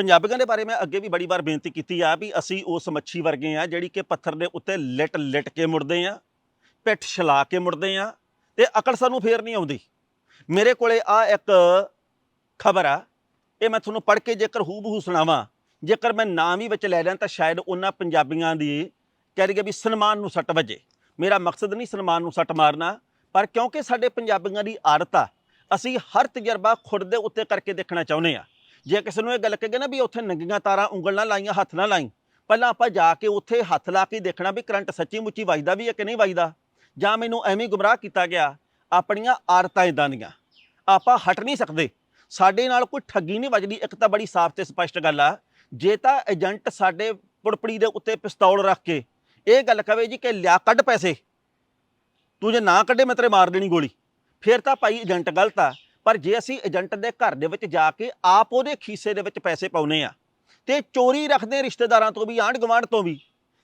ਪੰਜਾਬੀਆਂ ਦੇ ਬਾਰੇ ਮੈਂ ਅੱਗੇ ਵੀ ਬੜੀ ਵਾਰ ਬੇਨਤੀ ਕੀਤੀ ਆ ਵੀ ਅਸੀਂ ਉਸ ਮੱਛੀ ਵਰਗੇ ਆ ਜਿਹੜੀ ਕਿ ਪੱਥਰ ਦੇ ਉੱਤੇ ਲਿਟ ਲਿਟ ਕੇ ਮੁੜਦੇ ਆ, ਪਿੱਠ ਛਲਾ ਕੇ ਮੁੜਦੇ ਆ ਤੇ ਅਕਲ ਸਾਨੂੰ ਫੇਰ ਨਹੀਂ ਆਉਂਦੀ। ਮੇਰੇ ਕੋਲੇ ਆ ਇੱਕ ਖਬਰ ਆ, ਇਹ ਮੈਂ ਤੁਹਾਨੂੰ ਪੜ੍ਹ ਕੇ ਜੇਕਰ ਹੂਬਹੂ ਸੁਣਾਵਾਂ, ਜੇਕਰ ਮੈਂ ਨਾਮ ਹੀ ਵਿੱਚ ਲੈ ਲਾਂ ਤਾਂ ਸ਼ਾਇਦ ਉਹਨਾਂ ਪੰਜਾਬੀਆਂ ਦੀ ਕਹਿ ਰਹੀ ਵੀ ਸਨਮਾਨ ਨੂੰ ਸੱਟ ਵੱਜੇ। ਮੇਰਾ ਮਕਸਦ ਨਹੀਂ ਸਨਮਾਨ ਨੂੰ ਸੱਟ ਮਾਰਨਾ, ਪਰ ਕਿਉਂਕਿ ਸਾਡੇ ਪੰਜਾਬੀਆਂ ਦੀ ਆਦਤ ਆ, ਅਸੀਂ ਹਰ ਤਜਰਬਾ ਖੁਦ ਦੇ ਉੱਤੇ ਕਰਕੇ ਦੇਖਣਾ ਚਾਹੁੰਦੇ ਆ। ਜੇ ਕਿਸੇ ਨੂੰ ਇਹ ਗੱਲ ਕਹੇ ਨਾ ਵੀ ਉੱਥੇ ਨੰਗੀਆਂ ਤਾਰਾਂ ਉਂਗਲ ਨਾਲ ਲਾਈਆਂ, ਹੱਥ ਨਾਲ ਲਾਈ ਪਹਿਲਾਂ ਆਪਾਂ ਜਾ ਕੇ ਉੱਥੇ ਹੱਥ ਲਾ ਕੇ ਦੇਖਣਾ ਵੀ ਕਰੰਟ ਸੱਚੀ ਮੁੱਚੀ ਵੱਜਦਾ ਵੀ ਹੈ ਕਿ ਨਹੀਂ ਵੱਜਦਾ। ਜਾਂ ਮੈਨੂੰ ਐਵੇਂ ਗੁੰਮਰਾਹ ਕੀਤਾ ਗਿਆ, ਆਪਣੀਆਂ ਆਦਤਾਂ ਇਦਾਂ ਦੀਆਂ, ਆਪਾਂ ਹਟ ਨਹੀਂ ਸਕਦੇ। ਸਾਡੇ ਨਾਲ ਕੋਈ ਠੱਗੀ ਨਹੀਂ ਵੱਜਦੀ, ਇੱਕ ਤਾਂ ਬੜੀ ਸਾਫ਼ ਤੇ ਸਪਸ਼ਟ ਗੱਲ ਆ, ਜੇ ਤਾਂ ਏਜੰਟ ਸਾਡੇ ਪੁੜਪੜੀ ਦੇ ਉੱਤੇ ਪਿਸਤੌਲ ਰੱਖ ਕੇ ਇਹ ਗੱਲ ਕਵੇ ਜੀ ਕਿ ਲਿਆ ਕੱਢ ਪੈਸੇ, ਤੂੰ ਜੇ ਨਾ ਕੱਢੇ ਮੈਂ ਤੇਰੇ ਮਾਰ ਦੇਣੀ ਗੋਲੀ। ਫਿਰ ਤਾਂ ਭਾਈ ਏਜੰਟ ਗਲਤ ਆ ਪਰ ਜੇ ਅਸੀਂ ਏਜੰਟ ਦੇ ਘਰ ਦੇ ਵਿੱਚ ਜਾ ਕੇ ਆਪ ਉਹਦੇ ਖੀਸੇ ਦੇ ਵਿੱਚ ਪੈਸੇ ਪਾਉਨੇ ਆ, ਤੇ ਚੋਰੀ ਰੱਖਦੇ ਰਿਸ਼ਤੇਦਾਰਾਂ ਤੋਂ ਵੀ ਆਂਢ ਗੁਆਂਢ ਤੋਂ ਵੀ,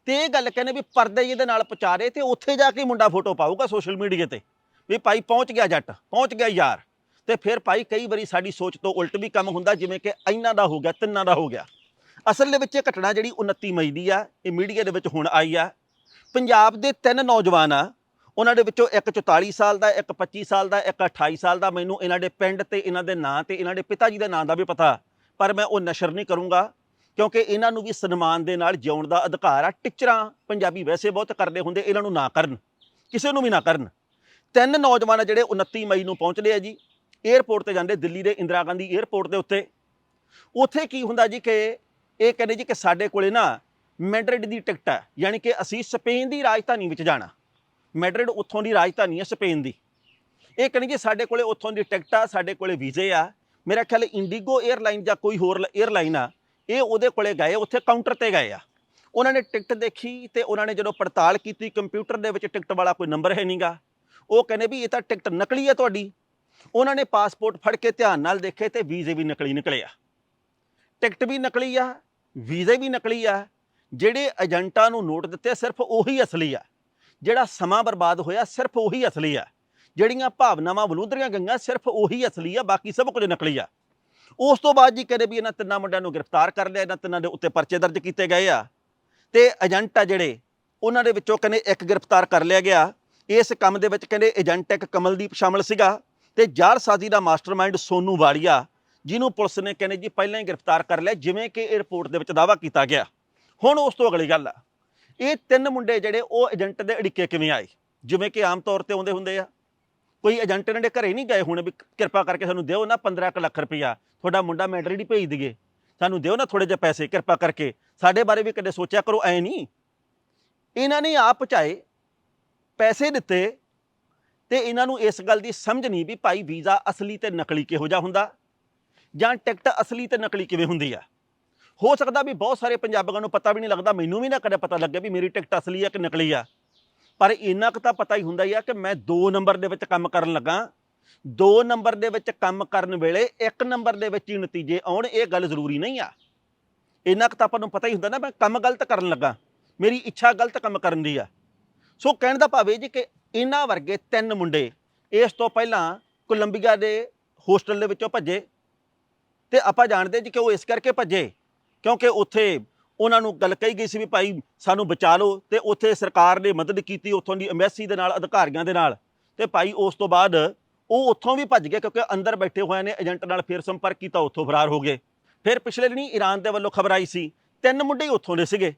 ਤੇ ਇਹ ਗੱਲ ਕਹਿੰਦੇ ਵੀ ਪਰਦੇ ਜਿਹਦੇ ਨਾਲ ਪਚਾਰੇ ਤੇ ਉੱਥੇ ਜਾ ਕੇ ਮੁੰਡਾ ਫੋਟੋ ਪਾਊਗਾ ਸੋਸ਼ਲ ਮੀਡੀਆ ਤੇ, ਵੀ ਭਾਈ ਪਹੁੰਚ ਗਿਆ ਜੱਟ, ਪਹੁੰਚ ਗਿਆ ਯਾਰ। ਤੇ ਫਿਰ ਭਾਈ ਕਈ ਵਾਰੀ ਸਾਡੀ ਸੋਚ ਤੋਂ ਉਲਟ ਵੀ ਕੰਮ ਹੁੰਦਾ, ਜਿਵੇਂ ਕਿ ਇਹਨਾਂ ਦਾ ਹੋ ਗਿਆ, ਤਿੰਨਾਂ ਦਾ ਹੋ ਗਿਆ। ਅਸਲ ਦੇ ਵਿੱਚ ਇਹ ਘਟਨਾ ਜਿਹੜੀ 29 ਮਈ ਦੀ ਆ, ਇਹ ਮੀਡੀਆ ਦੇ ਵਿੱਚ ਹੁਣ ਆਈ ਆ। ਪੰਜਾਬ ਦੇ ਤਿੰਨ ਨੌਜਵਾਨ ਆ ਉਹਨਾਂ ਦੇ ਵਿੱਚੋਂ ਇੱਕ 44 ਸਾਲ ਦਾ, ਇੱਕ 25 ਸਾਲ ਦਾ, ਇੱਕ 28 ਸਾਲ ਦਾ ਮੈਨੂੰ ਇਹਨਾਂ ਦੇ ਪਿੰਡ ਤੇ, ਇਹਨਾਂ ਦੇ ਨਾਂ ਤੇ, ਇਹਨਾਂ ਦੇ ਪਿਤਾ ਜੀ ਦੇ ਨਾਂ ਦਾ ਵੀ ਪਤਾ। ਪਰ ਮੈਂ ਉਹ ਨਸ਼ਰ ਨਹੀਂ ਕਰੂੰਗਾ, ਕਿਉਂਕਿ ਇਹਨਾਂ ਨੂੰ ਵੀ ਸਨਮਾਨ ਦੇ ਨਾਲ ਜਿਉਣ ਦਾ ਅਧਿਕਾਰ ਆ। ਟੀਚਰਾਂ ਪੰਜਾਬੀ ਵੈਸੇ ਬਹੁਤ ਕਰਦੇ ਹੁੰਦੇ, ਇਹਨਾਂ ਨੂੰ ਨਾ ਕਰਨ। ਕਿਸੇ ਨੂੰ ਵੀ ਨਾ ਕਰਨ। ਤਿੰਨ ਨੌਜਵਾਨ ਆ ਜਿਹੜੇ 29 ਮਈ ਨੂੰ ਪਹੁੰਚਦੇ ਆ ਜੀ। 에ਅਰਪੋਰਟ ਤੇ ਜਾਂਦੇ, ਦਿੱਲੀ ਦੇ ਇੰਦਰਾ ਗਾਂਧੀ 에ਅਰਪੋਰਟ ਦੇ ਉੱਤੇ। ਉੱਥੇ ਕੀ ਹੁੰਦਾ ਜੀ ਕਿ ਇਹ ਕਹਿੰਦੇ ਜੀ ਕਿ ਸਾਡੇ ਕੋਲੇ ਨਾ ਮੈਡਰਿਡ ਦੀ ਟਿਕਟ ਹੈ ਯਾਨੀ ਕਿ ਅਸੀਂ ਸਪੇਨ ਦੀ ਰਾਜਧਾਨੀ ਵਿੱਚ ਜਾਣਾ। ਮੈਡਰਿਡ ਉੱਥੋਂ ਦੀ ਰਾਜਧਾਨੀ ਹੈ ਸਪੇਨ ਦੀ। ਇਹ ਕਹਿੰਦੇ ਜੀ ਸਾਡੇ ਕੋਲੇ ਉੱਥੋਂ ਦੀ ਟਿਕਟ ਆ, ਸਾਡੇ ਕੋਲੇ ਵੀਜ਼ੇ ਆ। ਮੇਰਾ ਖਿਆਲ ਇੰਡੀਗੋ 에ਅਰਲਾਈਨ ਜਾਂ ਕੋਈ ਹੋਰ 에ਅਰਲਾਈਨ ਆ, ਇਹ ਉਹਦੇ ਕੋਲੇ ਗਏ ਉੱਥੇ ਕਾਊਂਟਰ ਤੇ ਗਏ ਆ। ਉਹਨਾਂ ਨੇ ਟਿਕਟ ਦੇਖੀ ਤੇ ਉਹਨਾਂ ਨੇ ਜਦੋਂ ਪੜਤਾਲ ਕੀਤੀ, ਕੰਪਿਊਟਰ ਦੇ ਵਿੱਚ ਟਿਕਟ ਵਾਲਾ ਕੋਈ ਨੰਬਰ ਹੈ ਨਹੀਂਗਾ ਉਹ ਕਹਿੰਦੇ ਵੀ ਇਹ ਤਾਂ ਟਿਕਟ ਨਕਲੀ ਹੈ ਤੁਹਾਡੀ। ਉਹਨਾਂ ਨੇ ਪਾਸਪੋਰਟ ਫੜ ਕੇ ਧਿਆਨ ਨਾਲ ਦੇਖੇ ਤੇ ਵੀਜ਼ੇ ਵੀ ਨਕਲੀ ਨਿਕਲੇ ਆ। ਟਿਕਟ ਵੀ ਨਕਲੀ ਆ, ਵੀਜ਼ੇ ਵੀ ਨਕਲੀ ਆ। ਜਿਹੜੇ ਏਜੰਟਾਂ ਨੂੰ ਨੋਟ ਦਿੱਤੇ ਸਿਰਫ ਉਹੀ ਅਸਲੀ ਆ। ਜਿਹੜਾ ਸਮਾਂ ਬਰਬਾਦ ਹੋਇਆ ਸਿਰਫ ਉਹੀ ਅਸਲੀ ਆ। ਜਿਹੜੀਆਂ ਭਾਵਨਾਵਾਂ ਬਲੂਦਰੀਆਂ ਗਈਆਂ ਸਿਰਫ ਉਹੀ ਅਸਲੀ ਆ, ਬਾਕੀ ਸਭ ਕੁਝ ਨਕਲੀ ਆ। ਉਸ ਤੋਂ ਬਾਅਦ ਜੀ ਕਹਿੰਦੇ ਵੀ ਇਹਨਾਂ ਤਿੰਨਾਂ ਮੁੰਡਿਆਂ ਨੂੰ ਗ੍ਰਿਫਤਾਰ ਕਰ ਲਿਆ, ਇਹਨਾਂ ਤਿੰਨਾਂ ਦੇ ਉੱਤੇ ਪਰਚੇ ਦਰਜ ਕੀਤੇ ਗਏ ਆ। ਤੇ ਏਜੰਟ ਆ ਜਿਹੜੇ, ਉਹਨਾਂ ਦੇ ਵਿੱਚੋਂ ਕਹਿੰਦੇ ਇੱਕ ਗ੍ਰਿਫਤਾਰ ਕਰ ਲਿਆ ਗਿਆ। ਇਸ ਕੰਮ ਦੇ ਵਿੱਚ ਕਹਿੰਦੇ ਏਜੰਟ ਇੱਕ ਕਮਲਦੀਪ ਸ਼ਾਮਲ ਸੀਗਾ ਤੇ ਜਾਰਸਾਜ਼ੀ ਦਾ ਮਾਸਟਰਮਾਈਂਡ ਸੋਨੂ ਵਾਲੀਆ, ਜਿਹਨੂੰ ਪੁਲਿਸ ਨੇ ਕਹਿੰਦੇ ਜੀ ਪਹਿਲਾਂ ਹੀ ਗ੍ਰਿਫਤਾਰ ਕਰ ਲਿਆ, ਜਿਵੇਂ ਕਿ ਇਹ ਰਿਪੋਰਟ ਦੇ ਵਿੱਚ ਦਾਵਾ ਕੀਤਾ ਗਿਆ। ਹੁਣ ਉਸ ਤੋਂ ਅਗਲੀ ਗੱਲ ਆ। ਇਹ ਤਿੰਨ ਮੁੰਡੇ ਜਿਹੜੇ ਉਹ ਏਜੰਟ ਦੇ ਅੜਿੱਕੇ ਕਿਵੇਂ ਆਏ? ਜਿਵੇਂ ਕਿ ਆਮ ਤੌਰ ਤੇ ਆਉਂਦੇ ਹੁੰਦੇ ਆ। ਕੋਈ ਏਜੰਟ ਇਹਨਾਂ ਦੇ ਘਰੇ ਨਹੀਂ ਗਏ ਹੋਣੇ ਵੀ ਕਿਰਪਾ ਕਰਕੇ ਸਾਨੂੰ ਦਿਓ ਨਾ 15 ਕੁ ਲੱਖ ਰੁਪਇਆ। ਤੁਹਾਡਾ ਮੁੰਡਾ ਮੈਡਰਿਡ ਹੀ ਭੇਜ ਦਈਏ। ਸਾਨੂੰ ਦਿਓ ਨਾ ਥੋੜੇ ਜਿਹੇ ਪੈਸੇ ਕਿਰਪਾ ਕਰਕੇ। ਸਾਡੇ ਬਾਰੇ ਵੀ ਕਦੇ ਸੋਚਿਆ ਕਰੋ, ਐ ਨਹੀਂ। ਇਹਨਾਂ ਨੇ ਆਪ ਪਹੁੰਚਾਏ ਪੈਸੇ ਦਿੱਤੇ ਤੇ ਇਹਨਾਂ ਨੂੰ ਇਸ ਗੱਲ ਦੀ ਸਮਝ ਨਹੀਂ ਵੀ ਭਾਈ ਵੀਜ਼ਾ ਅਸਲੀ ਤੇ ਨਕਲੀ ਕਿਹੋ ਜਿਹਾ ਹੁੰਦਾ ਜਾਂ ਟਿਕਟ ਅਸਲੀ ਤੇ ਨਕਲੀ ਕਿਵੇਂ ਹੁੰਦੀ ਆ। ਹੋ ਸਕਦਾ ਵੀ ਬਹੁਤ ਸਾਰੇ ਪੰਜਾਬੀਆਂ ਨੂੰ ਪਤਾ ਵੀ ਨਹੀਂ ਲੱਗਦਾ, ਮੈਨੂੰ ਵੀ ਨਾ ਕਦੇ ਪਤਾ ਲੱਗੇ ਵੀ ਮੇਰੀ ਟਿਕਟ ਅਸਲੀ ਆ ਕਿ ਨਕਲੀ ਆ। ਪਰ ਇੰਨਾ ਕੁ ਤਾਂ ਪਤਾ ਹੀ ਹੁੰਦਾ ਹੀ ਆ ਕਿ ਮੈਂ 2 ਨੰਬਰ ਦੇ ਵਿੱਚ ਕੰਮ ਕਰਨ ਲੱਗਾ। 2 ਨੰਬਰ ਦੇ ਵਿੱਚ ਕੰਮ ਕਰਨ ਵੇਲੇ 1 ਨੰਬਰ ਦੇ ਵਿੱਚ ਹੀ ਨਤੀਜੇ ਆਉਣ, ਇਹ ਗੱਲ ਜ਼ਰੂਰੀ ਨਹੀਂ ਆ। ਇੰਨਾ ਕੁ ਤਾਂ ਆਪਾਂ ਨੂੰ ਪਤਾ ਹੀ ਹੁੰਦਾ ਨਾ, ਮੈਂ ਕੰਮ ਗਲਤ ਕਰਨ ਲੱਗਾ। ਮੇਰੀ ਇੱਛਾ ਗਲਤ ਕੰਮ ਕਰਨ ਦੀ ਆ। ਸੋ ਕਹਿਣ ਦਾ ਭਾਵ ਇਹ ਜੀ ਕਿ ਇਹਨਾਂ ਵਰਗੇ ਤਿੰਨ ਮੁੰਡੇ, ਇਸ ਤੋਂ ਪਹਿਲਾਂ ਕੋਲੰਬੀਆ ਦੇ ਹੋਸਟਲ ਦੇ ਵਿੱਚੋਂ ਭੱਜੇ। ਤੇ ਆਪਾਂ ਜਾਣਦੇ ਜੀ ਕਿ ਉਹ ਇਸ ਕਰਕੇ ਭੱਜੇ ਕਿਉਂਕਿ ਉੱਥੇ ਉਹਨਾਂ ਨੂੰ ਗੱਲ ਕਹੀ ਗਈ ਸੀ ਵੀ ਭਾਈ ਸਾਨੂੰ ਬਚਾ ਲਓ ਤੇ ਉੱਥੇ ਸਰਕਾਰ ਨੇ ਮਦਦ ਕੀਤੀ ਉੱਥੋਂ ਦੀ ਐਮਬੈਸੀ ਦੇ ਨਾਲ, ਅਧਿਕਾਰੀਆਂ ਦੇ ਨਾਲ। ਤੇ ਭਾਈ ਉਸ ਤੋਂ ਬਾਅਦ ਉਹ ਉੱਥੋਂ ਵੀ ਭੱਜ ਗਏ ਕਿਉਂਕਿ ਅੰਦਰ ਬੈਠੇ ਹੋਏ ਨੇ, ਏਜੰਟ ਨਾਲ ਫਿਰ ਸੰਪਰਕ ਕੀਤਾ, ਉੱਥੋਂ ਫਰਾਰ ਹੋ ਗਏ। ਫਿਰ ਪਿਛਲੇ ਦਿਨੀ ਈਰਾਨ ਦੇ ਵੱਲੋਂ ਖਬਰ ਆਈ ਸੀ, ਤਿੰਨ ਮੁੰਡੇ ਉੱਥੋਂ ਦੇ ਸੀਗੇ,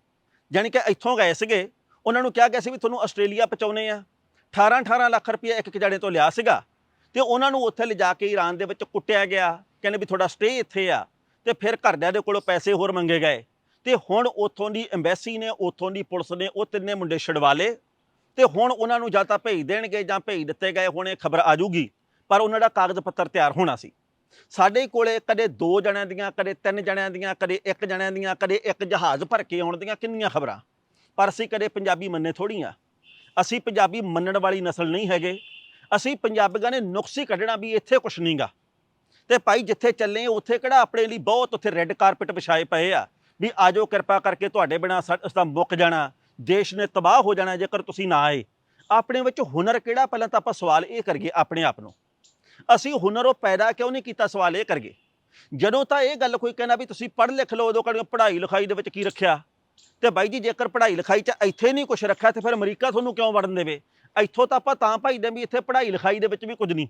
ਜਾਣੀ ਕਿ ਇੱਥੋਂ ਗਏ ਸੀਗੇ। ਉਹਨਾਂ ਨੂੰ ਕਿਹਾ ਗਿਆ ਸੀ ਵੀ ਤੁਹਾਨੂੰ ਆਸਟ੍ਰੇਲੀਆ ਪਹੁੰਚਾਉਣੇ ਆ। 18 18 ਲੱਖ ਰੁਪਏ ਇੱਕ ਇੱਕ ਜਣੇ ਤੋਂ ਲਿਆ ਸੀਗਾ। ਤੇ ਉਹਨਾਂ ਨੂੰ ਉੱਥੇ ਲਿਜਾ ਕੇ ਈਰਾਨ ਦੇ ਵਿੱਚ ਕੁੱਟਿਆ ਗਿਆ, ਕਹਿੰਦੇ ਵੀ ਤੁਹਾਡਾ ਸਟੇ ਇੱਥੇ ਆ। ਤੇ ਫਿਰ ਘਰਦਿਆਂ ਦੇ ਕੋਲੋਂ ਪੈਸੇ ਹੋਰ ਮੰਗੇ ਗਏ। ਤੇ ਹੁਣ ਉੱਥੋਂ ਦੀ ਐਮਬੈਸੀ ਨੇ, ਉੱਥੋਂ ਦੀ ਪੁਲਿਸ ਨੇ ਉਹ ਤਿੰਨੇ ਮੁੰਡੇ ਛਡਵਾ ਲਏ। ਤੇ ਹੁਣ ਉਹਨਾਂ ਨੂੰ ਜਾਂ ਤਾਂ ਭੇਜ ਦੇਣਗੇ ਜਾਂ ਭੇਜ ਦਿੱਤੇ ਗਏ ਹੁਣ ਇਹ ਖਬਰ ਆ ਜੂਗੀ ਪਰ ਉਹਨਾਂ ਦਾ ਕਾਗਜ਼ ਪੱਤਰ ਤਿਆਰ ਹੋਣਾ ਸੀ। ਸਾਡੇ ਕੋਲੇ ਕਦੇ ਦੋ ਜਣਿਆਂ ਦੀਆਂ, ਕਦੇ ਤਿੰਨ ਜਣਿਆਂ ਦੀਆਂ, ਕਦੇ ਇੱਕ ਜਣਿਆਂ ਦੀਆਂ, ਕਦੇ ਇੱਕ ਜਹਾਜ਼ ਭਰ ਕੇ ਆਉਣ ਦੀਆਂ ਕਿੰਨੀਆਂ ਖਬਰਾਂ? ਪਰ ਅਸੀਂ ਕਦੇ ਪੰਜਾਬੀ ਮੰਨੇ ਥੋੜੀਆਂ ਅਸੀਂ ਪੰਜਾਬੀ ਮੰਨਣ ਵਾਲੀ ਨਸਲ ਨਹੀਂ ਹੈਗੇ। ਅਸੀਂ ਪੰਜਾਬੀਆਂ ਨੇ ਨੁਕਸ ਹੀ ਕੱਢਣਾ ਵੀ ਇੱਥੇ ਕੁਛ ਨਹੀਂਗਾ ਤੇ ਭਾਈ ਜਿੱਥੇ ਚੱਲੇ ਉੱਥੇ ਕਿਹੜਾ ਆਪਣੇ ਲਈ ਬਹੁਤ ਉੱਥੇ ਰੈੱਡ ਕਾਰਪਟ ਵਿਛਾਏ ਪਏ ਆ। ਵੀ ਆਜੋ ਕਿਰਪਾ ਕਰਕੇ ਤੁਹਾਡੇ ਬਿਨਾ ਅਸਾਂ ਮੁੱਕ ਜਾਣਾ, ਦੇਸ਼ ਨੇ ਤਬਾਹ ਹੋ ਜਾਣਾ ਜੇਕਰ ਤੁਸੀਂ ਨਾ ਆਏ। ਆਪਣੇ ਵਿੱਚ ਹੁਨਰ ਕਿਹੜਾ? ਪਹਿਲਾਂ ਤਾਂ ਆਪਾਂ ਸਵਾਲ ਇਹ ਕਰੀਏ ਆਪਣੇ ਆਪ ਨੂੰ। ਅਸੀਂ ਹੁਨਰ ਉਹ ਪੈਦਾ ਕਿਉਂ ਨਹੀਂ ਕੀਤਾ? ਸਵਾਲ ਇਹ ਕਰੀਏ। ਜਦੋਂ ਤਾਂ ਇਹ ਗੱਲ ਕੋਈ ਕਹਿੰਦਾ ਵੀ ਤੁਸੀਂ ਪੜ੍ਹ ਲਿਖ ਲਓ, ਉਦੋਂ ਕਹਿੰਦੇ ਪੜ੍ਹਾਈ ਲਿਖਾਈ ਦੇ ਵਿੱਚ ਕੀ ਰੱਖਿਆ? ਤੇ ਬਾਈ ਜੀ, ਜੇਕਰ ਪੜ੍ਹਾਈ ਲਿਖਾਈ 'ਚ ਇੱਥੇ ਨਹੀਂ ਕੁਝ ਰੱਖਿਆ, ਤੇ ਫਿਰ ਅਮਰੀਕਾ ਤੁਹਾਨੂੰ ਕਿਉਂ ਵੜਨ ਦੇਵੇ? ਇੱਥੋਂ ਤਾਂ ਆਪਾਂ ਤਾਂ ਭਾਈਦੇ ਵੀ ਇੱਥੇ ਪੜ੍ਹਾਈ ਲਿਖਾਈ ਦੇ ਵਿੱਚ ਵੀ ਕੁਝ ਨਹੀਂ।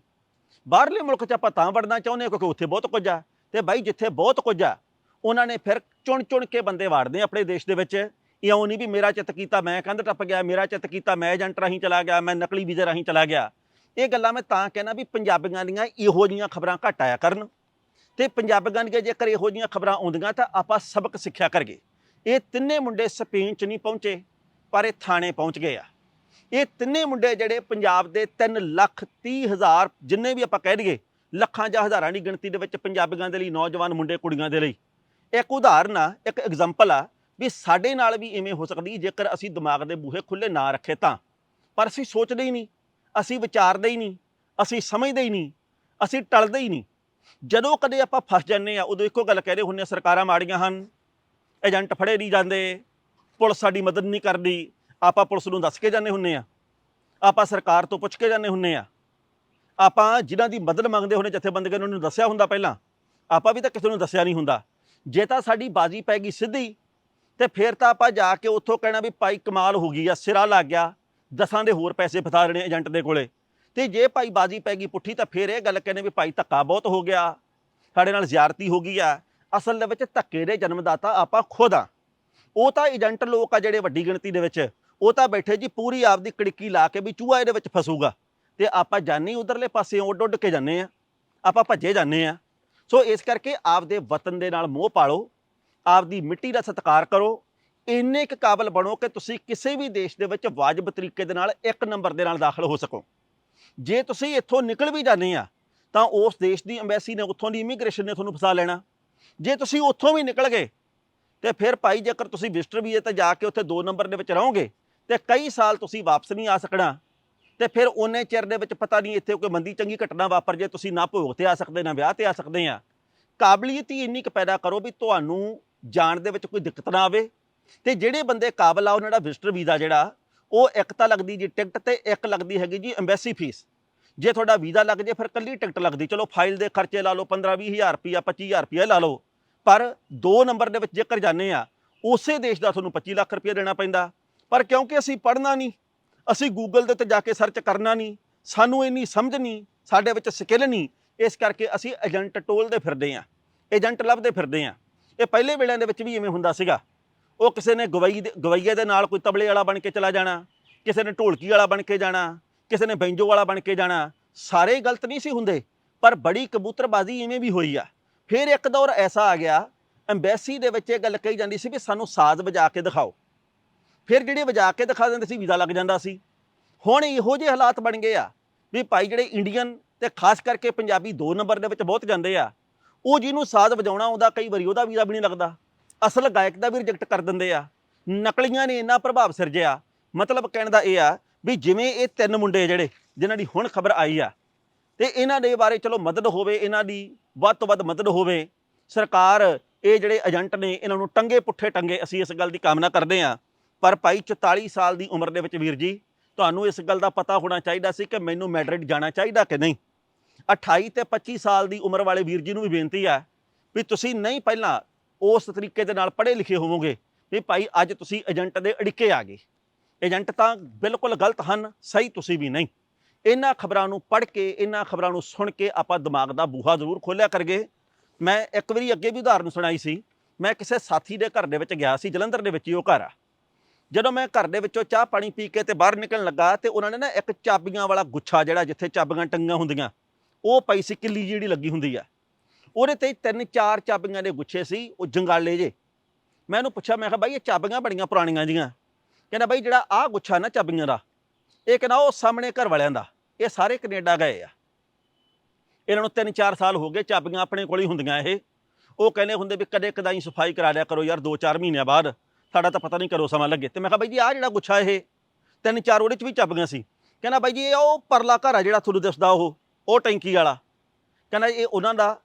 ਬਾਹਰਲੇ ਮੁਲਕ 'ਚ ਆਪਾਂ ਤਾਂ ਵੜਨਾ ਚਾਹੁੰਦੇ ਹਾਂ ਕਿਉਂਕਿ ਉੱਥੇ ਬਹੁਤ ਕੁਝ ਆ। ਤੇ ਬਾਈ ਜਿੱਥੇ ਬਹੁਤ ਕੁਝ ਆ, ਉਹਨਾਂ ਨੇ ਫਿਰ ਚੁਣ ਚੁਣ ਕੇ ਬੰਦੇ ਵਾੜਦੇ ਆਪਣੇ ਦੇਸ਼ ਦੇ ਵਿੱਚ। ਇਉਂ ਨਹੀਂ ਵੀ ਮੇਰਾ ਚਿੱਤ ਕੀਤਾ, ਮੈਂ ਕੰਧ ਟੱਪ ਗਿਆ, ਮੇਰਾ ਚਿੱਤ ਕੀਤਾ, ਮੈਂ ਏਜੰਟ ਰਾਹੀਂ ਚਲਾ ਗਿਆ, ਮੈਂ ਨਕਲੀ ਵੀਜ਼ੇ ਰਾਹੀਂ ਚਲਾ ਗਿਆ। ਇਹ ਗੱਲਾਂ ਮੈਂ ਤਾਂ ਕਹਿਣਾ ਵੀ ਪੰਜਾਬੀਆਂ ਦੀਆਂ ਇਹੋ ਜੀਆਂ ਖਬਰਾਂ ਘੱਟ ਆਇਆ ਕਰਨ। ਤੇ ਪੰਜਾਬੀਆਂ ਦੀਆਂ ਜੇਕਰ ਇਹੋ ਜੀਆਂ ਖਬਰਾਂ ਆਉਂਦੀਆਂ ਤਾਂ ਆਪਾਂ ਸਬਕ ਸਿੱਖਿਆ ਕਰਗੇ ਇਹ ਤਿੰਨੇ ਮੁੰਡੇ ਸਪੇਨ ਚ ਨਹੀਂ ਪਹੁੰਚੇ, ਪਰ ਇਹ ਥਾਣੇ ਪਹੁੰਚ ਗਏ ਆ। ਇਹ ਤਿੰਨੇ ਮੁੰਡੇ ਜਿਹੜੇ ਪੰਜਾਬ ਦੇ 3 ਲੱਖ 30 ਹਜ਼ਾਰ, ਜਿੰਨੇ ਵੀ ਆਪਾਂ ਕਹਿ ਦਈਏ, ਲੱਖਾਂ ਜਾਂ ਹਜ਼ਾਰਾਂ ਦੀ ਗਿਣਤੀ ਦੇ ਵਿੱਚ ਪੰਜਾਬੀਆਂ ਦੇ ਲਈ, ਨੌਜਵਾਨ ਮੁੰਡੇ ਕੁੜੀਆਂ ਦੇ ਲਈ। ਇੱਕ ਉਦਾਹਰਨ ਆ, ਇੱਕ ਐਗਜ਼ਾਮਪਲ ਆ ਵੀ ਸਾਡੇ ਨਾਲ ਵੀ ਇਵੇਂ ਹੋ ਸਕਦੀ, ਜੇਕਰ ਅਸੀਂ ਦਿਮਾਗ ਦੇ ਬੂਹੇ ਖੁੱਲੇ ਨਾ ਰੱਖੇ ਤਾਂ। ਪਰ ਅਸੀਂ ਸੋਚਦੇ ਹੀ ਨਹੀਂ, ਅਸੀਂ ਵਿਚਾਰਦੇ ਹੀ ਨਹੀਂ, ਅਸੀਂ ਸਮਝਦੇ ਹੀ ਨਹੀਂ, ਅਸੀਂ ਟਲਦੇ ਹੀ ਨਹੀਂ। ਜਦੋਂ ਕਦੇ ਆਪਾਂ ਫਸ ਜਾਂਦੇ ਆ ਉਦੋਂ ਇੱਕੋ ਗੱਲ ਕਹਿੰਦੇ ਹੁੰਦੇ ਆ ਸਰਕਾਰਾਂ ਮਾੜੀਆਂ ਹਨ, ਏਜੰਟ ਫੜੇ ਨਹੀਂ ਜਾਂਦੇ, ਪੁਲਿਸ ਸਾਡੀ ਮਦਦ ਨਹੀਂ ਕਰਦੀ ਆਪਾਂ ਪੁਲਿਸ ਨੂੰ ਦੱਸ ਕੇ ਜਾਂਦੇ ਹੁੰਨੇ ਆ। ਆਪਾਂ ਸਰਕਾਰ ਤੋਂ ਪੁੱਛ ਕੇ ਜਾਂਦੇ ਹੁੰਨੇ ਆ। ਆਪਾਂ ਜਿਨ੍ਹਾਂ ਦੀ ਮਦਦ ਮੰਗਦੇ ਹੁੰਨੇ ਜਥੇਬੰਦੀਆਂ ਨੂੰ ਦੱਸਿਆ ਹੁੰਦਾ ਪਹਿਲਾਂ। ਆਪਾਂ ਵੀ ਤਾਂ ਕਿਸੇ ਨੂੰ ਦੱਸਿਆ ਨਹੀਂ ਹੁੰਦਾ। ਜੇ ਤਾਂ ਸਾਡੀ ਬਾਜੀ ਪੈ ਗਈ ਸਿੱਧੀ, ਤੇ ਫਿਰ ਤਾਂ ਆਪਾਂ ਜਾ ਕੇ ਉੱਥੋਂ ਕਹਿਣਾ ਵੀ ਭਾਈ ਕਮਾਲ ਹੋ ਗਈ ਆ, ਸਿਰਾ ਲੱਗ ਗਿਆ। ਦਸਾਂ ਦੇ ਹੋਰ ਪੈਸੇ ਫਸਾ ਦੇਣੇ ਏਜੰਟ ਦੇ ਕੋਲੇ। ਤੇ ਜੇ ਭਾਈ ਬਾਜੀ ਪੈ ਗਈ ਪੁੱਠੀ ਤਾਂ ਫਿਰ ਇਹ ਗੱਲ ਕਹਿੰਦੇ ਵੀ ਭਾਈ ਧੱਕਾ ਬਹੁਤ ਹੋ ਗਿਆ। ਸਾਡੇ ਨਾਲ ਜ਼ਿਆਰਤੀ ਹੋ ਗਈ ਆ। ਅਸਲ ਦੇ ਵਿੱਚ ਧੱਕੇ ਦੇ ਜਨਮਦਾਤਾ ਆਪਾਂ ਖੁਦ ਆ। ਉਹ ਤਾਂ ਏਜੰਟ ਲੋਕ ਆ ਜਿਹੜੇ ਵੱਡੀ ਗਿਣਤੀ ਦੇ ਵਿੱਚ। ਉਹ ਤਾਂ ਬੈਠੇ ਜੀ ਪੂਰੀ ਆਪਦੀ ਕੜਿੱਕੀ ਲਾ ਕੇ ਵੀ ਚੂਹਾ ਇਹਦੇ ਵਿੱਚ ਫਸੂਗਾ। ਤੇ ਆਪਾਂ ਜਾਨੀ ਉਧਰਲੇ ਪਾਸੇ ਉੱਡ ਉੱਡ ਕੇ ਜਾਂਦੇ ਆ। ਆਪਾਂ ਭੱਜੇ ਜਾਂਦੇ ਆ। ਸੋ ਇਸ ਕਰਕੇ ਆਪਦੇ ਵਤਨ ਦੇ ਨਾਲ ਮੋਹ ਪਾਲੋ। ਆਪਦੀ ਮਿੱਟੀ ਦਾ ਸਤਿਕਾਰ ਕਰੋ। ਇੰਨੇ ਕੁ ਕਾਬਲ ਬਣੋ ਕਿ ਤੁਸੀਂ ਕਿਸੇ ਵੀ ਦੇਸ਼ ਦੇ ਵਿੱਚ ਵਾਜਬ ਤਰੀਕੇ ਦੇ ਨਾਲ ਇੱਕ ਨੰਬਰ ਦੇ ਨਾਲ ਦਾਖਲ ਹੋ ਸਕੋ। ਜੇ ਤੁਸੀਂ ਇੱਥੋਂ ਨਿਕਲ ਵੀ ਜਾਂਦੇ ਆ, ਤਾਂ ਉਸ ਦੇਸ਼ ਦੀ ਐਮਬੈਸੀ ਨੇ ਉੱਥੋਂ ਦੀ ਇਮੀਗ੍ਰੇਸ਼ਨ ਨੇ ਤੁਹਾਨੂੰ ਫਸਾ ਲੈਣਾ। ਜੇ ਤੁਸੀਂ ਉੱਥੋਂ ਵੀ ਨਿਕਲ ਗਏ, ਤੇ ਫਿਰ ਭਾਈ ਜੇਕਰ ਤੁਸੀਂ ਵਿਜ਼ਟਰ ਵੀਜ਼ੇ ਤੇ ਜਾ ਕੇ ਉੱਥੇ 2 ਨੰਬਰ ਦੇ ਵਿੱਚ ਰਹੋਗੇ ਤੇ ਕਈ ਸਾਲ ਤੁਸੀਂ ਵਾਪਸ ਨਹੀਂ ਆ ਸਕਣਾ। ਤੇ ਫਿਰ ਉਹਨੇ ਚਿਰ ਦੇ ਵਿੱਚ ਪਤਾ ਨਹੀਂ ਇੱਥੇ ਕੋਈ ਮੰਦੀ ਚੰਗੀ ਘਟਨਾ ਵਾਪਰ ਜੇ, ਤੁਸੀਂ ਨਾ ਭੋਗ ਤੇ ਆ ਸਕਦੇ, ਨਾ ਵਿਆਹ ਤੇ ਆ ਸਕਦੇ ਆ। ਕਾਬਲੀਅਤ ਹੀ ਇੰਨੀ ਕੁ ਪੈਦਾ ਕਰੋ ਵੀ ਤੁਹਾਨੂੰ ਜਾਣ ਦੇ ਵਿੱਚ ਕੋਈ ਦਿੱਕਤ ਨਾ ਆਵੇ। ਤੇ ਜਿਹੜੇ ਬੰਦੇ ਕਾਬਲ ਆ, ਉਹਨਾਂ ਦਾ ਵਿਜ਼ਟਰ ਵੀਜ਼ਾ ਜਿਹੜਾ, ਉਹ ਇੱਕ ਤਾਂ ਲੱਗਦੀ ਜੀ ਟਿਕਟ ਤੇ, ਇੱਕ ਲੱਗਦੀ ਹੈਗੀ ਜੀ ਐਮਬੈਸੀ ਫੀਸ ਜੇ ਤੁਹਾਡਾ ਵੀਜ਼ਾ ਲੱਗ ਜੇ, ਫਿਰ ਕੱਲੀ ਟਿਕਟ ਲੱਗਦੀ। ਚਲੋ ਫਾਈਲ ਦੇ ਖਰਚੇ ਲਾ ਲਓ 15 20000 ਰੁਪਿਆ 25000 ਰੁਪਿਆ ਲਾ ਲਓ। ਪਰ 2 ਨੰਬਰ ਦੇ ਵਿੱਚ ਜੇਕਰ ਜਾਂਦੇ ਆ, ਉਸੇ ਦੇਸ਼ ਦਾ ਤੁਹਾਨੂੰ 25 ਲੱਖ ਰੁਪਇਆ ਦੇਣਾ ਪੈਂਦਾ। ਪਰ ਕਿਉਂਕਿ ਅਸੀਂ ਪੜ੍ਹਨਾ ਨਹੀਂ, ਅਸੀਂ ਗੂਗਲ ਦੇ ਉੱਤੇ ਜਾ ਕੇ ਸਰਚ ਕਰਨਾ ਨਹੀਂ, ਸਾਨੂੰ ਇੰਨੀ ਸਮਝ ਨਹੀਂ, ਸਾਡੇ ਵਿੱਚ ਸਕਿੱਲ ਨਹੀਂ, ਇਸ ਕਰਕੇ ਅਸੀਂ ਏਜੰਟ ਟੋਲਦੇ ਫਿਰਦੇ ਆ ਏਜੰਟ ਲੱਭਦੇ ਫਿਰਦੇ ਆ ਇਹ ਪਹਿਲੇ ਵੇਲਿਆਂ ਦੇ ਵਿੱਚ ਵੀ ਇਵੇਂ ਹੁੰਦਾ ਸੀਗਾ। ਉਹ ਕਿਸੇ ਨੇ ਗਵਈ ਦੇ ਗਵਈਏ ਦੇ ਨਾਲ ਕੋਈ ਤਬਲੇ ਵਾਲਾ ਬਣ ਕੇ ਚਲਾ ਜਾਣਾ, ਕਿਸੇ ਨੇ ਢੋਲਕੀ ਵਾਲਾ ਬਣ ਕੇ ਜਾਣਾ, ਕਿਸੇ ਨੇ ਬੈਂਜੋ ਵਾਲਾ ਬਣ ਕੇ ਜਾਣਾ, ਸਾਰੇ ਗਲਤ ਨਹੀਂ ਸੀ ਹੁੰਦੇ, ਪਰ ਬੜੀ ਕਬੂਤਰਬਾਜ਼ੀ ਇਵੇਂ ਵੀ ਹੋਈ ਆ। ਫਿਰ ਇੱਕ ਦੌਰ ਐਸਾ ਆ ਗਿਆ, ਐਮਬੈਸੀ ਦੇ ਵਿੱਚ ਇਹ ਗੱਲ ਕਹੀ ਜਾਂਦੀ ਸੀ ਵੀ ਸਾਨੂੰ ਸਾਜ਼ ਵਜਾ ਕੇ ਦਿਖਾਓ। ਫਿਰ ਜਿਹੜੇ ਵਜਾ ਕੇ ਦਿਖਾ ਦਿੰਦੇ ਸੀ, ਵੀਜ਼ਾ ਲੱਗ ਜਾਂਦਾ ਸੀ। ਹੁਣ ਇਹੋ ਜਿਹੇ ਹਾਲਾਤ ਬਣ ਗਏ ਆ ਵੀ ਭਾਈ ਜਿਹੜੇ ਇੰਡੀਅਨ ਤੇ ਖਾਸ ਕਰਕੇ ਪੰਜਾਬੀ ਦੋ ਨੰਬਰ ਦੇ ਵਿੱਚ ਬਹੁਤ ਜਾਂਦੇ ਆ, ਉਹ ਜਿਹਨੂੰ ਸਾਜ਼ ਵਜਾਉਣਾ ਆਉਂਦਾ ਕਈ ਵਾਰੀ ਉਹਦਾ ਵੀਜ਼ਾ ਵੀ ਨਹੀਂ ਲੱਗਦਾ। ਅਸਲ ਗਾਇਕ ਦਾ ਵੀ ਰਿਜੈਕਟ ਕਰ ਦਿੰਦੇ ਆ। ਨਕਲੀਆਂ ਨੇ ਇੰਨਾ ਪ੍ਰਭਾਵ ਸਿਰਜਿਆ। ਮਤਲਬ ਕਹਿਣ ਦਾ ਇਹ ਆ ਵੀ ਜਿਵੇਂ ਇਹ ਤਿੰਨ ਮੁੰਡੇ ਜਿਹੜੇ, ਜਿਨ੍ਹਾਂ ਦੀ ਹੁਣ ਖਬਰ ਆਈ ਆ, ਤੇ ਇਹਨਾਂ ਦੇ ਬਾਰੇ ਚਲੋ ਮਦਦ ਹੋਵੇ, ਇਹਨਾਂ ਦੀ ਵੱਧ ਤੋਂ ਵੱਧ ਮਦਦ ਹੋਵੇ, ਸਰਕਾਰ ਇਹ ਜਿਹੜੇ ਏਜੰਟ ਨੇ, ਇਹਨਾਂ ਨੂੰ ਟੰਗੇ ਪੁੱਠੇ ਟੰਗੇ ਅਸੀਂ ਇਸ ਗੱਲ ਦੀ ਕਾਮਨਾ ਕਰਦੇ ਆ ਪਰ ਭਾਈ 44 ਸਾਲ ਦੀ ਉਮਰ ਦੇ ਵਿੱਚ ਵੀਰ ਜੀ, ਤੁਹਾਨੂੰ ਇਸ ਗੱਲ ਦਾ ਪਤਾ ਹੋਣਾ ਚਾਹੀਦਾ ਸੀ ਕਿ ਮੈਨੂੰ ਮੈਡਰਿਡ ਜਾਣਾ ਚਾਹੀਦਾ ਕਿ ਨਹੀਂ? 28 ਤੇ 25 ਸਾਲ ਦੀ ਉਮਰ ਵਾਲੇ ਵੀਰ ਜੀ ਨੂੰ ਵੀ ਬੇਨਤੀ ਆ ਵੀ ਤੁਸੀਂ ਨਹੀਂ ਪਹਿਲਾਂ ਉਸ ਤਰੀਕੇ ਦੇ ਨਾਲ ਪੜ੍ਹੇ ਲਿਖੇ ਹੋਵੋਗੇ ਵੀ ਭਾਈ ਅੱਜ ਤੁਸੀਂ ਏਜੰਟ ਦੇ ਅੜਿੱਕੇ ਆ ਗਏ। ਏਜੰਟ ਤਾਂ ਬਿਲਕੁਲ ਗਲਤ ਹਨ, ਸਹੀ ਤੁਸੀਂ ਵੀ ਨਹੀਂ। ਇਹਨਾਂ ਖਬਰਾਂ ਨੂੰ ਪੜ੍ਹ ਕੇ, ਇਹਨਾਂ ਖਬਰਾਂ ਨੂੰ ਸੁਣ ਕੇ ਆਪਾਂ ਦਿਮਾਗ ਦਾ ਬੂਹਾ ਜ਼ਰੂਰ ਖੋਲਿਆ ਕਰਗੇ ਮੈਂ ਇੱਕ ਵਾਰੀ ਅੱਗੇ ਵੀ ਉਦਾਹਰਨ ਸੁਣਾਈ ਸੀ। ਮੈਂ ਕਿਸੇ ਸਾਥੀ ਦੇ ਘਰ ਦੇ ਵਿੱਚ ਗਿਆ ਸੀ, ਜਲੰਧਰ ਦੇ ਵਿੱਚ ਹੀ ਉਹ ਘਰ ਆ। ਜਦੋਂ ਮੈਂ ਘਰ ਦੇ ਵਿੱਚੋਂ ਚਾਹ ਪਾਣੀ ਪੀ ਕੇ ਤੇ ਬਾਹਰ ਨਿਕਲਣ ਲੱਗਾ ਤੇ ਉਹਨਾਂ ਨੇ ਨਾ ਇੱਕ ਚਾਬੀਆਂ ਵਾਲਾ ਗੁੱਛਾ ਜਿਹੜਾ ਜਿੱਥੇ ਚਾਬੀਆਂ ਟੰਗੀਆਂ ਹੁੰਦੀਆਂ, ਉਹ ਪਈ ਸੀ ਕਿੱਲੀ ਜਿਹੜੀ ਲੱਗੀ ਹੁੰਦੀ ਆ। ਉਹਦੇ ਤੇ ਤਿੰਨ ਚਾਰ ਚਾਬੀਆਂ ਦੇ ਗੁੱਛੇ ਸੀ, ਉਹ ਜੰਗਾਲੇ ਜੇ। ਮੈਂ ਉਹਨੂੰ ਪੁੱਛਿਆ, ਮੈਂ ਕਿਹਾ, ਬਾਈ, ਇਹ ਚਾਬੀਆਂ ਬੜੀਆਂ ਪੁਰਾਣੀਆਂ ਜੀਆਂ। ਕਹਿੰਦਾ, ਬਾਈ, ਜਿਹੜਾ ਆਹ ਗੁੱਛਾ ਨਾ ਚਾਬੀਆਂ ਦਾ, ਇਹ ਕਹਿੰਦਾ, ਉਹ ਸਾਹਮਣੇ ਘਰ ਵਾਲਿਆਂ ਦਾ, ਇਹ ਸਾਰੇ ਕੈਨੇਡਾ ਗਏ ਆ। ਇਹਨਾਂ ਨੂੰ 3-4 ਸਾਲ ਹੋ ਗਏ ਚਾਬੀਆਂ ਆਪਣੇ ਕੋਲ ਹੀ ਹੁੰਦੀਆਂ ਇਹ। ਉਹ ਕਹਿੰਦੇ ਹੁੰਦੇ ਵੀ ਕਦੇ ਕਦਾਈ ਸਫ਼ਾਈ ਕਰਾ ਲਿਆ ਕਰੋ ਯਾਰ 2-4 ਮਹੀਨਿਆਂ ਬਾਅਦ। ਸਾਡਾ ਤਾਂ ਪਤਾ ਨਹੀਂ ਕਰੋ ਸਮਾਂ ਲੱਗੇ। ਤੇ ਮੈਂ ਕਿਹਾ ਬਾਈ ਜੀ, ਆਹ ਜਿਹੜਾ ਗੁੱਛਾ ਇਹ, ਤਿੰਨ ਚਾਰ ਉਹਦੇ ਚ ਵੀ ਚੱਪ ਚਾਬੀਆਂ ਸੀ। ਕਹਿੰਦਾ ਬਾਈ ਜੀ, ਇਹ ਉਹ ਪਰਲਾ ਘਰ ਆ ਜਿਹੜਾ ਤੁਹਾਨੂੰ ਦੱਸਦਾ ਉਹ ਉਹ ਟੈਂਕੀ ਵਾਲਾ। ਕਹਿੰਦਾ ਇਹ ਉਹਨਾਂ ਦਾ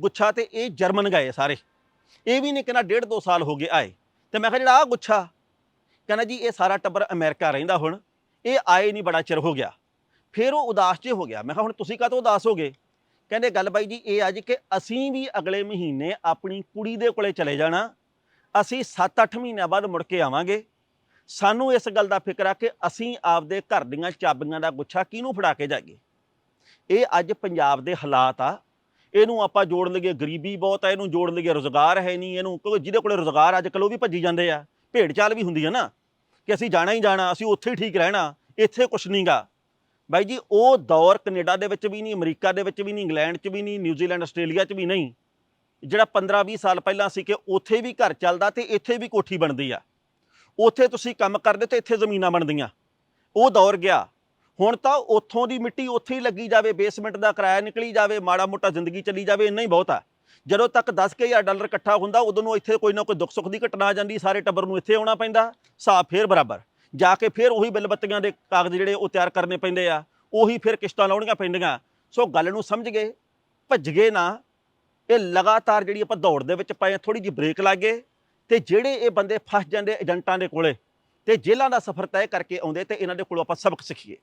ਗੁੱਛਾ ਤੇ ਇਹ ਜਰਮਨ ਗਏ ਸਾਰੇ। ਇਹ ਵੀ ਨਹੀਂ ਕਹਿੰਦਾ ਡੇਢ ਦੋ ਸਾਲ ਹੋ ਗਏ ਆਏ। ਤੇ ਮੈਂ ਕਿਹਾ ਜਿਹੜਾ ਆਹ ਗੁੱਛਾ, ਕਹਿੰਦਾ ਜੀ, ਇਹ ਸਾਰਾ ਟੱਬਰ ਅਮਰੀਕਾ ਰਹਿੰਦਾ ਹੁਣ। ਇਹ ਆਏ ਨਹੀਂ ਬੜਾ ਚਿਰ ਹੋ ਗਿਆ। ਫਿਰ ਉਹ ਉਦਾਸ ਜੇ ਹੋ ਗਿਆ। ਮੈਂ ਕਿਹਾ ਹੁਣ ਤੁਸੀਂ ਕਾਹਤੋਂ ਉਦਾਸ ਹੋ ਗਏ ਕਹਿੰਦੇ ਗੱਲ ਬਾਈ ਜੀ, ਇਹ ਆ ਜੀ ਕਿ ਅਸੀਂ ਵੀ ਅਗਲੇ ਮਹੀਨੇ ਆਪਣੀ ਕੁੜੀ ਦੇ ਕੋਲੇ ਚਲੇ ਜਾਣਾ। ਅਸੀਂ 7-8 ਮਹੀਨਿਆਂ ਬਾਅਦ ਮੁੜ ਕੇ ਆਵਾਂਗੇ। ਸਾਨੂੰ ਇਸ ਗੱਲ ਦਾ ਫਿਕਰ ਆ ਕਿ ਅਸੀਂ ਆਪਦੇ ਘਰ ਦੀਆਂ ਚਾਬੀਆਂ ਦਾ ਗੁੱਛਾ ਕਿਹਨੂੰ ਫੜਾ ਕੇ ਜਾਈਏ? ਇਹ ਅੱਜ ਪੰਜਾਬ ਦੇ ਹਾਲਾਤ ਆ। ਇਹਨੂੰ ਆਪਾਂ ਜੋੜ ਲਈਏ, ਗਰੀਬੀ ਬਹੁਤ ਆ, ਇਹਨੂੰ ਜੋੜ ਲਈਏ, ਰੋਜ਼ਗਾਰ ਹੈ ਨਹੀਂ ਇਹਨੂੰ, ਕਿਉਂਕਿ ਜਿਹਦੇ ਕੋਲੇ ਰੋਜ਼ਗਾਰ ਅੱਜ ਕੱਲ੍ਹ ਉਹ ਵੀ ਭੱਜੀ ਜਾਂਦੇ ਆ। ਭੇਡ ਚਾਲ ਵੀ ਹੁੰਦੀ ਹੈ ਨਾ। ਕਿ ਅਸੀਂ ਜਾਣਾ ਹੀ ਜਾਣਾ, ਅਸੀਂ ਉੱਥੇ ਹੀ ਠੀਕ ਰਹਿਣਾ, ਇੱਥੇ ਕੁਛ ਨਹੀਂਗਾ ਬਾਈ ਜੀ, ਉਹ ਦੌਰ ਕੈਨੇਡਾ ਦੇ ਵਿੱਚ ਵੀ ਨਹੀਂ, ਅਮਰੀਕਾ ਦੇ ਵਿੱਚ ਵੀ ਨਹੀਂ, ਇੰਗਲੈਂਡ 'ਚ ਵੀ ਨਹੀਂ, ਨਿਊਜ਼ੀਲੈਂਡ, ਆਸਟ੍ਰੇਲੀਆ 'ਚ ਵੀ ਨਹੀਂ। ਜਿਹੜਾ 15-20 ਸਾਲ ਪਹਿਲਾਂ ਸੀ ਕਿ ਉੱਥੇ ਵੀ ਘਰ ਚੱਲਦਾ ਤੇ ਇੱਥੇ ਵੀ ਕੋਠੀ ਬਣਦੀ ਆ। ਉੱਥੇ ਤੁਸੀਂ ਕੰਮ ਕਰਦੇ ਤੇ ਇੱਥੇ ਜ਼ਮੀਨਾਂ ਬਣਦੀਆਂ। ਉਹ ਦੌਰ ਗਿਆ। ਹੁਣ ਤਾਂ ਉੱਥੋਂ ਦੀ ਮਿੱਟੀ ਉੱਥੇ ਹੀ ਲੱਗੀ ਜਾਵੇ ਬੇਸਮੈਂਟ ਦਾ ਕਿਰਾਇਆ ਨਿਕਲੀ ਜਾਵੇ, ਮਾੜਾ ਮੋਟਾ ਜ਼ਿੰਦਗੀ ਚੱਲੀ ਜਾਵੇ, ਇੰਨਾ ਹੀ ਬਹੁਤ ਆ। ਜਦੋਂ ਤੱਕ 10000 ਡਾਲਰ ਇਕੱਠਾ ਹੁੰਦਾ, ਉਦੋਂ ਨੂੰ ਇੱਥੇ ਕੋਈ ਨਾ ਕੋਈ ਦੁੱਖ ਸੁੱਖ ਦੀ ਘਟਨਾ ਆ ਜਾਂਦੀ, ਸਾਰੇ ਟੱਬਰ ਨੂੰ ਇੱਥੇ ਆਉਣਾ ਪੈਂਦਾ, ਹਿਸਾਬ ਫੇਰ ਬਰਾਬਰ। ਜਾ ਕੇ ਫੇਰ ਉਹੀ ਬਿੱਲ ਬੱਤੀਆਂ ਦੇ ਕਾਗਜ਼ ਜਿਹੜੇ ਉਹ ਤਿਆਰ ਕਰਨੇ ਪੈਂਦੇ ਆ, ਉਹੀ ਫਿਰ ਕਿਸ਼ਤਾਂ ਲਾਉਣੀਆਂ ਪੈਂਦੀਆਂ। ਸੋ ਗੱਲ ਨੂੰ ਸਮਝ ਗਏ, ਭੱਜ ਗਏ ਨਾ। ਇਹ ਲਗਾਤਾਰ ਜਿਹੜੀ ਆਪਾਂ ਦੌੜ ਦੇ ਵਿੱਚ ਪਏ ਥੋੜੀ ਜਿਹੀ ਬ੍ਰੇਕ ਲੱਗੇ ਤੇ ਜਿਹੜੇ ਇਹ ਬੰਦੇ ਫਸ ਜਾਂਦੇ ਏਜੰਟਾਂ ਦੇ ਕੋਲੇ ਤੇ ਜੇਲ੍ਹਾਂ ਦਾ ਸਫ਼ਰ ਤੈਅ ਕਰਕੇ ਆਉਂਦੇ ਤੇ ਇਹਨਾਂ ਦੇ ਕੋਲੋਂ ਆਪਾਂ ਸਬਕ ਸਿੱਖੀਏ।